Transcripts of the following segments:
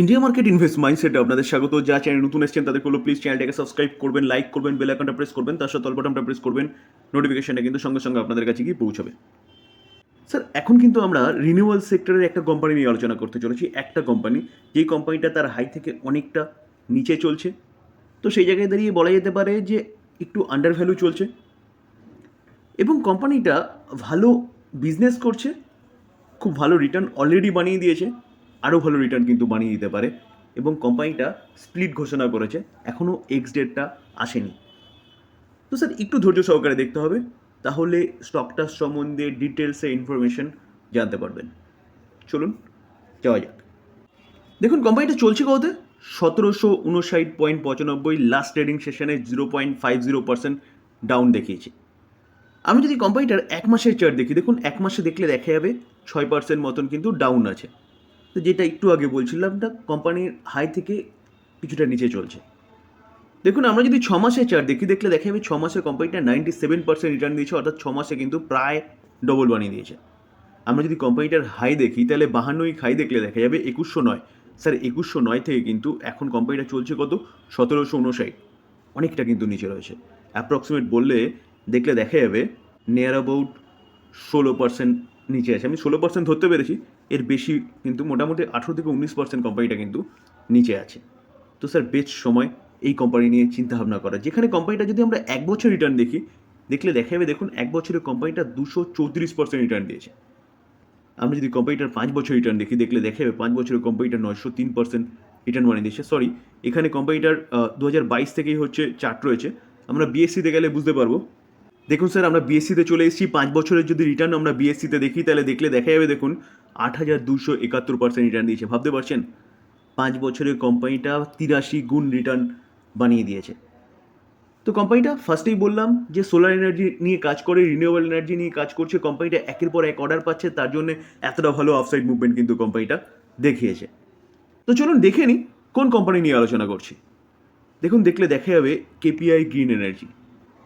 India market invest মাইন্ডসেটে আপনাদের স্বাগত। যা চ্যানেল নতুন এসেছেন তাদের হলো প্লিজ চ্যানেলটাকে সাবস্ক্রাইব করবেন লাইক করবেন বেল আইকনটা প্রেস করবেন, তার সাথে বাটনটা প্রেস করবেন। নোটিফিকেশনটা কিন্তু সঙ্গে সঙ্গে আপনাদের কাছে গিয়ে পৌঁছাবে। স্যার এখন কিন্তু আমরা রিনিউয়াল সেক্টরের একটা কোম্পানি নিয়ে আলোচনা করতে চলেছি। একটা কোম্পানি যেই কোম্পানিটা তার হাই থেকে অনেকটা নিচে চলছে। তো সেই জায়গায় দাঁড়িয়ে বলা যেতে পারে যে একটু আন্ডার ভ্যালু চলছে। এবং কোম্পানিটা ভালো বিজনেস করছে, খুব ভালো রিটার্ন অলরেডি বানিয়ে দিয়েছে। আরও ভালো রিটার্ন কিন্তু বানিয়ে দিতে পারে এবং কোম্পানিটা স্প্লিট ঘোষণা করেছে। এখনও এক্স ডেটটা আসেনি। তো স্যার একটু ধৈর্য সহকারে দেখতে হবে, তাহলে স্টকটা সম্বন্ধে ডিটেলসে ইনফরমেশন জানতে পারবেন। চলুন, যাওয়া যাক। দেখুন কোম্পানিটা চলছে কততে সতেরোশো উনষাট পয়েন্ট পঁচানব্বই লাস্ট ট্রেডিং সেশনে zero point five zero percent down দেখিয়েছে। আমি যদি কোম্পানিটার এক মাসের চার্ট দেখি, দেখুন, এক মাসে দেখলে দেখা যাবে ছয় পার্সেন্ট মতন কিন্তু ডাউন আছে। তো যেটা একটু আগে বলছিলাম, তা কোম্পানির হাই থেকে কিছুটা নিচে চলছে। দেখুন, আমরা যদি ছ মাসের চার্ট দেখি, দেখলে দেখে আমি ছ মাসে কোম্পানিটা নাইনটি সেভেন পার্সেন্ট রিটার্ন দিয়েছে, অর্থাৎ ছ মাসে কিন্তু প্রায় ডবল বানিয়ে দিয়েছে। আমরা যদি কোম্পানিটার হাই দেখি, তাহলে বাহান্নই হাই দেখলে দেখা যাবে একুশশো নয়। স্যার, একুশশো নয় থেকে কিন্তু এখন কোম্পানিটা চলছে কত? সতেরোশো উনষাট। অনেকটা কিন্তু নিচে রয়েছে। অ্যাপ্রক্সিমেট বললে দেখলে দেখা যাবে নিয়ার অ্যাবাউট ষোলো পার্সেন্ট নিচে আছে। আমি ষোলো পার্সেন্ট ধরতে পেরেছি, এর বেশি কিন্তু মোটামুটি আঠেরো থেকে উনিশ পার্সেন্ট কোম্পানিটা কিন্তু নিচে আছে। তো স্যার, বেশ সময় এই কোম্পানি নিয়ে চিন্তা ভাবনা করা। যেখানে কোম্পানিটা যদি আমরা এক বছর রিটার্ন দেখি, দেখলে দেখা যাবে দেখুন, এক বছরে কোম্পানিটা দুশো চৌত্রিশ পার্সেন্ট রিটার্ন দিয়েছে। আমরা যদি কোম্পানিটার পাঁচ বছর রিটার্ন দেখি, দেখলে দেখা যাবে পাঁচ বছরে কোম্পানিটা নয়শো তিন পার্সেন্ট রিটার্ন বানিয়ে দিয়েছে। সরি এখানে কোম্পানিটার দু হাজার বাইশ থেকেই হচ্ছে চার্ট রয়েছে। আমরা বিএসসিতে গেলে বুঝতে পারব দেখুন স্যার, আমরা বিএসসিতে চলে এসেছি। পাঁচ বছরের যদি রিটার্ন আমরা বিএসসিতে দেখি, তাহলে দেখলে দেখা যাবে, দেখুন, আট হাজার দুশো একাত্তর পার্সেন্ট রিটার্ন দিয়েছে। ভাবতে পারছেন? পাঁচ বছরের কোম্পানিটা তিরাশি গুণ রিটার্ন বানিয়ে দিয়েছে। তো কোম্পানিটা ফার্স্টেই বললাম যে সোলার এনার্জি নিয়ে কাজ করে রিনিউয়েবল এনার্জি নিয়ে কাজ করছে। কোম্পানিটা একের পর এক অর্ডার পাচ্ছে, তার জন্য এতটা ভালো অফসাইড মুভমেন্ট কিন্তু কোম্পানিটা দেখিয়েছে। তো চলুন দেখে নিই কোন কোম্পানি নিয়ে আলোচনা করছি। দেখুন, দেখলে দেখা যাবে KPI green energy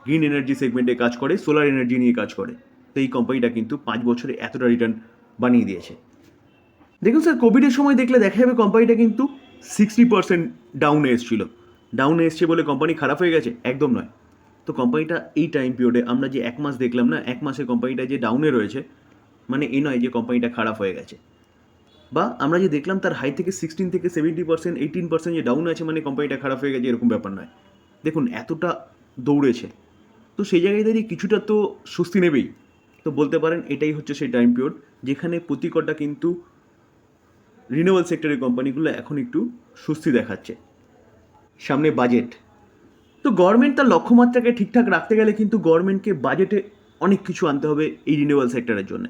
green energy সেগমেন্টে কাজ করে সোলার এনার্জি নিয়ে কাজ করে। তো এই কোম্পানিটা কিন্তু পাঁচ বছরে এতটা রিটার্ন বানিয়ে দিয়েছে। দেখুন স্যার কোভিডের সময় দেখলে দেখা যাবে কোম্পানিটা কিন্তু সিক্সটি পার্সেন্ট ডাউনে এসেছিল। ডাউনে এসছে বলে কোম্পানি খারাপ হয়ে গেছে? একদম নয়। তো কোম্পানিটা এই টাইম পিরিয়ডে আমরা যে এক মাস দেখলাম না, এক মাসে কোম্পানিটা যে ডাউনে রয়েছে মানে এ নয় যে কোম্পানিটা খারাপ হয়ে গেছে। বা আমরা যে দেখলাম তার হাই থেকে সিক্সটিন থেকে সেভেন্টি পার্সেন্ট এইটিন পার্সেন্ট যে ডাউন আছে মানে কোম্পানিটা খারাপ হয়ে গেছে, এরকম ব্যাপার নয়। দেখুন, এতটা দৌড়েছে। তো সেই জায়গায় দাঁড়িয়ে কিছুটা তো স্বস্তি নেবেই। তো বলতে পারেন এটাই হচ্ছে সেই টাইম পিরিয়ড যেখানে প্রতি কটা কিন্তু রিনিউয়াল সেক্টরের কোম্পানিগুলো এখন একটু স্বস্তি দেখাচ্ছে। সামনে বাজেট তো গভর্নমেন্ট তার লক্ষ্যমাত্রাকে ঠিকঠাক রাখতে গেলে কিন্তু গভর্নমেন্টকে বাজেটে অনেক কিছু আনতে হবে এই রিনিউয়াল সেক্টরের জন্য।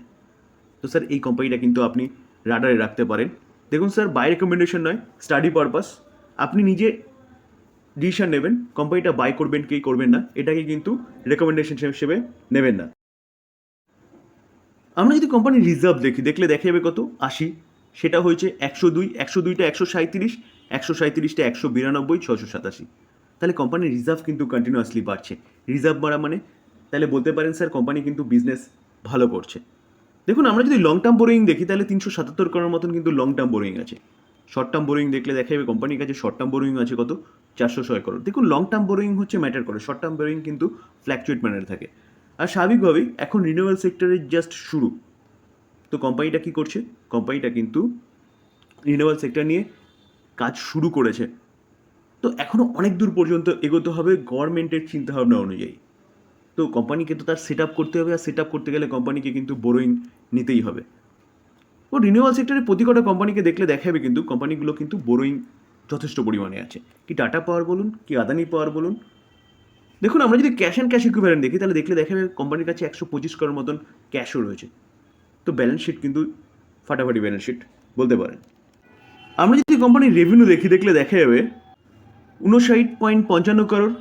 তো স্যার এই কোম্পানিটা কিন্তু আপনি রাডারে রাখতে পারেন। দেখুন স্যার বাই রেকমেন্ডেশন নয় স্টাডি পারপাস আপনি নিজে ডিসিশন নেবেন কোম্পানিটা বাই করবেন কি করবেন না, এটাকে কিন্তু রেকমেন্ডেশন হিসেবে নেবেন না। আমরা যদি কোম্পানির রিজার্ভ দেখি, দেখলে দেখা যাবে কত? আশি। সেটা হয়েছে একশো দুই, একশো দুইটা একশো সাঁত্রিশ একশো সাঁত্রিশটা একশো বিরানব্বই ছশো সাতাশি। তাহলে কোম্পানির রিজার্ভ কিন্তু কন্টিনিউয়াসলি বাড়ছে। রিজার্ভ বাড়া মানে তাহলে বলতে পারেন স্যার কোম্পানি কিন্তু বিজনেস ভালো করছে। দেখুন, আমরা যদি লং টার্ম বোরিং দেখি, তাহলে তিনশো সাতাত্তর করার মতন কিন্তু লং টার্ম বোরিং আছে। শর্ট টার্ম বোরিং দেখলে দেখা যাবে কোম্পানির কাছে শর্ট টার্ম বোরিং আছে কত? চারশো ছয় করোড় দেখুন লং টার্ম বোরিং হচ্ছে ম্যাটার করে শর্ট টার্ম বোরিং কিন্তু ফ্ল্যাকচুয়েট ম্যানারে থাকে। আর স্বাভাবিকভাবেই এখন রিনিউয়াল সেক্টরের জাস্ট শুরু। তো কোম্পানিটা কী করছে? কোম্পানিটা কিন্তু রিনিউয়াল সেক্টর নিয়ে কাজ শুরু করেছে। তো এখনও অনেক দূর পর্যন্ত এগোতে হবে গভর্নমেন্টের চিন্তাভাবনা অনুযায়ী। তো কোম্পানিকে তো তার সেট আপ করতে হবে, আর সেট আপ করতে গেলে কোম্পানিকে কিন্তু বোরোইং নিতেই হবে। ও রিনিউয়াল সেক্টরে প্রতি কটা কোম্পানিকে দেখলে দেখাবে কিন্তু কোম্পানিগুলো কিন্তু বোরোইং যথেষ্ট পরিমাণে আছে। কি টাটা পাওয়ার বলুন, কি আদানি পাওয়ার বলুন? দেখুন, আমরা যদি ক্যাশ অ্যান্ড ক্যাশ ইকুইভ্যালেন্ট দেখি, তাহলে দেখলে দেখা যাবে কোম্পানির কাছে একশো পঁচিশ করার মতন ক্যাশও রয়েছে। তো ব্যালেন্স শিট কিন্তু ফাটাফাটি ব্যালেন্স শিট বলতে পারেন। আমরা যদি কোম্পানির রেভিনিউ দেখি, দেখলে দেখা যাবে উনষাট পয়েন্ট পঞ্চান্ন করোড়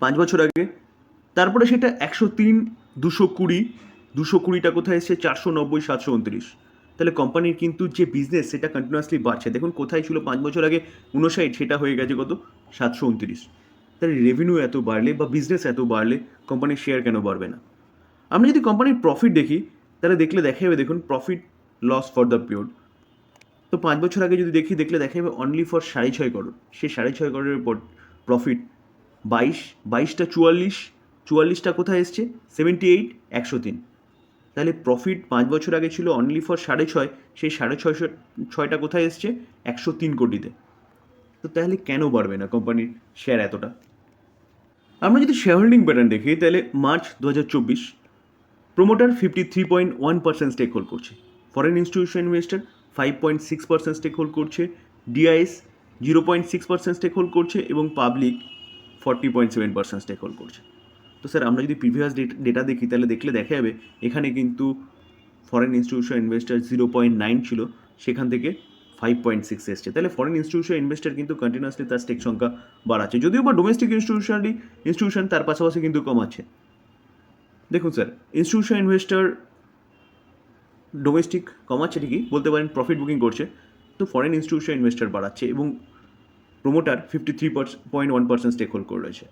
পাঁচ বছর আগে। তারপরে সেটা একশো তিন, দুশো কুড়ি, দুশো কুড়িটা কোথায় এসছে? চারশো নব্বই, সাতশো উনত্রিশ। তাহলে কোম্পানির কিন্তু যে বিজনেস সেটা কন্টিনিউয়াসলি বাড়ছে। দেখুন, কোথায় ছিল পাঁচ বছর আগে উনষাট সেটা হয়ে গেছে কত? সাতশো উনত্রিশ। তাহলে রেভিনিউ এত বাড়লে বা বিজনেস এত বাড়লে কোম্পানির শেয়ার কেন বাড়বে না? আমরা যদি কোম্পানির প্রফিট দেখি, তাহলে দেখলে দেখা যাবে দেখুন profit loss for the period তো পাঁচ বছর আগে যদি দেখি, দেখলে দেখা যাবে অনলি ফর সাড়ে ছয় করোড় সেই সাড়ে ছয় করোড়ের উপর প্রফিট বাইশ, বাইশটা চুয়াল্লিশ, চুয়াল্লিশটা কোথায় এসছে? সেভেন্টি এইট একশো তিন। তাহলে প্রফিট পাঁচ বছর আগে ছিল অনলি ফর সাড়ে ছয়, সেই সাড়ে ছয়শো, ছয়টা কোথায় এসছে? একশো তিন কোটিতে। তো তাহলে কেন বাড়বে না কোম্পানির শেয়ার এতটা? আমরা যদি শেয়ার হোল্ডিং প্যাটার্ন দেখি, তাহলে মার্চ দু হাজার চব্বিশ promoter fifty three point one percent stake hold করছে। Foreign institution investor five point six percent stake hold করছে DIIs zero point six percent stake hold করছে এবং public forty point seven percent stake hold করছে। তো sir, আমরা যদি previous data দেখি, তাহলে দেখলে দেখা যাবে, এখানে কিন্তু foreign institution investor zero point nine ছিল, সেখান থেকে ফাইভ পয়েন্ট সিক্স এসছে। তাহলে ফরেন ইনস্টিটিউশন ইনভেস্টার কিন্তু কন্টিনিউয়াসলি তার স্টেক সংখ্যা বাড়াচ্ছে। যদিও বা ডোমেস্টিক ইনস্টিটিউশনালি ইনস্টিটিউশন তার পাশাপাশি কিন্তু কমাচ্ছে। দেখুন স্যার ইনস্টিটিউশন ইনভেস্টার ডোমেস্টিক কমাচ্ছে ঠিকই, বলতে পারেন প্রফিট বুকিং করছে, তো ফরেন ইনস্টিটিউশন ইনভেস্টার বাড়াচ্ছে এবং promoter fifty three point one percent stake hold করে রয়েছে।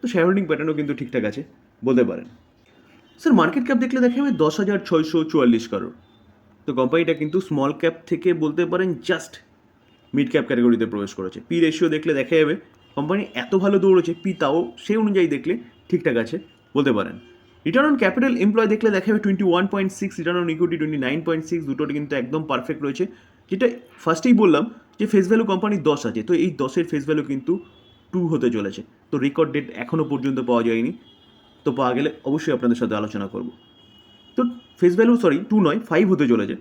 তো শেয়ার হোল্ডিং প্যাটার্নও কিন্তু ঠিকঠাক আছে, বলতে পারেন। স্যার মার্কেট ক্যাপ দেখলে দেখা যাবে দশ হাজার ছয়শো চুয়াল্লিশ কারোর তো কোম্পানিটা কিন্তু স্মল ক্যাপ থেকে বলতে পারেন জাস্ট মিড ক্যাপ ক্যাটাগরিতে প্রবেশ করেছে। পি রেশিও দেখলে দেখা যাবে কোম্পানি এত ভালো দৌড়েছে পি তাও সেই অনুযায়ী দেখলে ঠিকঠাক আছে, বলতে পারেন। রিটার্ন অন ক্যাপিটাল এমপ্লয় দেখলে দেখা যাবে twenty one point six return on equity twenty nine point six দুটোটি কিন্তু একদম পারফেক্ট রয়েছে। যেটা ফার্স্টেই বললাম যে ফেস ভ্যালু কোম্পানির দশ আছে, তো এই দশের ফেস ভ্যালু কিন্তু টু হতে চলেছে। তো রেকর্ড ডেট এখনও পর্যন্ত পাওয়া যায়নি। তো পাওয়া গেলে অবশ্যই আপনাদের সাথে আলোচনা করব। তো ফেস ভ্যালু সরি টু নয় ফাইভ হতে চলেছে।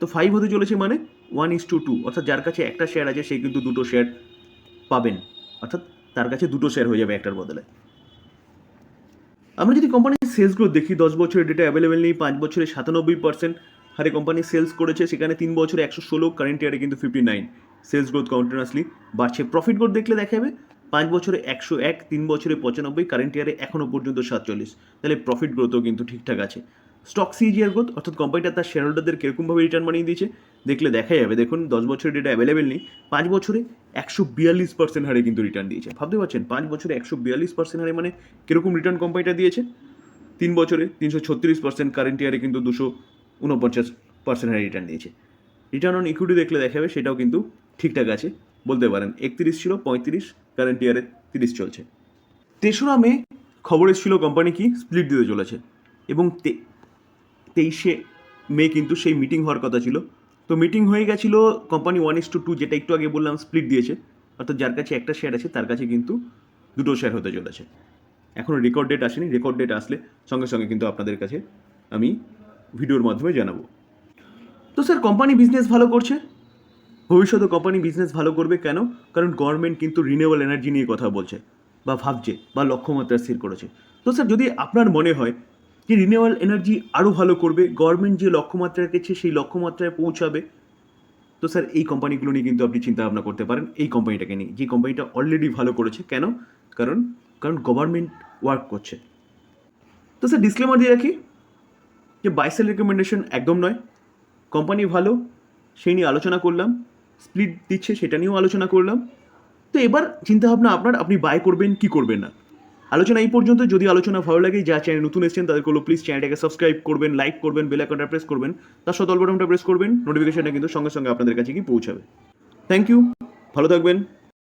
তো ফাইভ হতে চলেছে মানে ওয়ান ইস টু টু অর্থাৎ যার কাছে একটা শেয়ার আছে, সে কিন্তু দুটো শেয়ার পাবেন। অর্থাৎ তার কাছে দুটো শেয়ার হয়ে যাবে একটার বদলে। আমরা যদি কোম্পানির সেলস গ্রোথ দেখি, দশ বছরের ডেটা অ্যাভেলেবেল নেই, পাঁচ বছরে সাতানব্বই পার্সেন্ট হারে কোম্পানি সেলস করেছে, সেখানে তিন বছরে একশো ষোলো কারেন্ট ইয়ারে কিন্তু fifty nine sales growth continuously বাড়ছে। প্রফিট গ্রোথ দেখলে দেখা যাবে পাঁচ বছরে একশো এক, তিন বছরে পঁচানব্বই কারেন্ট ইয়ারে এখনও পর্যন্ত সাতচল্লিশ। তাহলে প্রফিট গ্রোথও কিন্তু ঠিকঠাক আছে। স্টক সিজিআর গ্রোথ অর্থাৎ কোম্পানিটা তার শেয়ার হোল্ডারদের কীরকমভাবে রিটার্ন বানিয়ে দিয়েছে, দেখলে দেখা যাবে। দেখুন, দশ বছরের ডেটা অ্যাভেলেবেল নেই, পাঁচ বছরে একশো বিয়াল্লিশ পার্সেন্ট হারে কিন্তু রিটার্ন দিয়েছে। ভাবতে পারছেন, পাঁচ বছরে একশো বিয়াল্লিশ পার্সেন্ট হারে মানে কীরকম রিটার্ন কোম্পানিটা দিয়েছে? তিন বছরে তিনশো ছত্রিশ পার্সেন্ট কারেন্ট ইয়ারে কিন্তু দুশো উনপঞ্চাশ পার্সেন্ট হারে রিটার্ন দিয়েছে। রিটার্ন অন ইকুইটি দেখলে দেখা যাবে, সেটাও কিন্তু ঠিকঠাক আছে। বলতে পারেন, একত্রিশ ছিল পঁয়ত্রিশ কারেন্ট ইয়ারে তিরিশ চলছে। তেসরা মে খবর এসেছিল কোম্পানি কি স্প্লিট দিতে চলেছে। এবং তেইশে মে কিন্তু সেই মিটিং হওয়ার কথা ছিল। তো মিটিং হয়ে গেছিল company one is to two যেটা একটু আগে বললাম স্প্লিট দিয়েছে। অর্থাৎ যার কাছে একটা শেয়ার আছে, তার কাছে কিন্তু দুটো শেয়ার হতে চলেছে। এখনও রেকর্ড ডেট আসেনি। রেকর্ড ডেট আসলে সঙ্গে সঙ্গে কিন্তু আপনাদের কাছে আমি ভিডিওর মাধ্যমে জানাব। তো স্যার কোম্পানি বিজনেস ভালো করছে? ভবিষ্যতে কোম্পানি বিজনেস ভালো করবে কেন? কারণ গভর্নমেন্ট কিন্তু রিনিউয়েবল এনার্জি নিয়ে কথা বলছে, বা ভাবছে, বা লক্ষ্যমাত্রা স্থির করেছে। তো স্যার যদি আপনার মনে হয় যে রিনিউয়েবল এনার্জি আরও ভালো করবে গভর্নমেন্ট যে লক্ষ্যমাত্রা রেখেছে, সেই লক্ষ্যমাত্রায় পৌঁছাবে? তো স্যার এই কোম্পানিগুলো নিয়ে কিন্তু আপনি চিন্তা ভাবনা করতে পারেন, এই কোম্পানিটাকে নিয়ে। যে কোম্পানিটা অলরেডি ভালো করেছে, কেন? কারণ কারণ গভর্নমেন্ট ওয়ার্ক করছে। তো স্যার ডিসক্লেমার দিয়ে রাখি যে বাইসেল রেকমেন্ডেশন একদম নয়। কোম্পানি ভালো, সেই নিয়ে আলোচনা করলাম। স্প্লিট দিচ্ছে, সেটা নিয়েও আলোচনা করলাম। তো এবার চিন্তাভাবনা আপনার, আপনি বাই করবেন, কি করবেন না? আলোচনা এই পর্যন্ত। যদি আলোচনা ভালো লাগে যা চ্যানেল নতুন এসেছেন, তাদেরকে প্লিজ চ্যানেলটাকে সাবস্ক্রাইব করবেন লাইক করবেন বেল আইকনটা প্রেস করবেন। তার সাথে অল বাটনটা প্রেস করবেন নোটিফিকেশনটা কিন্তু সঙ্গে সঙ্গে আপনাদের কাছে কি পৌঁছাবে। থ্যাংক ইউ ভালো থাকবেন।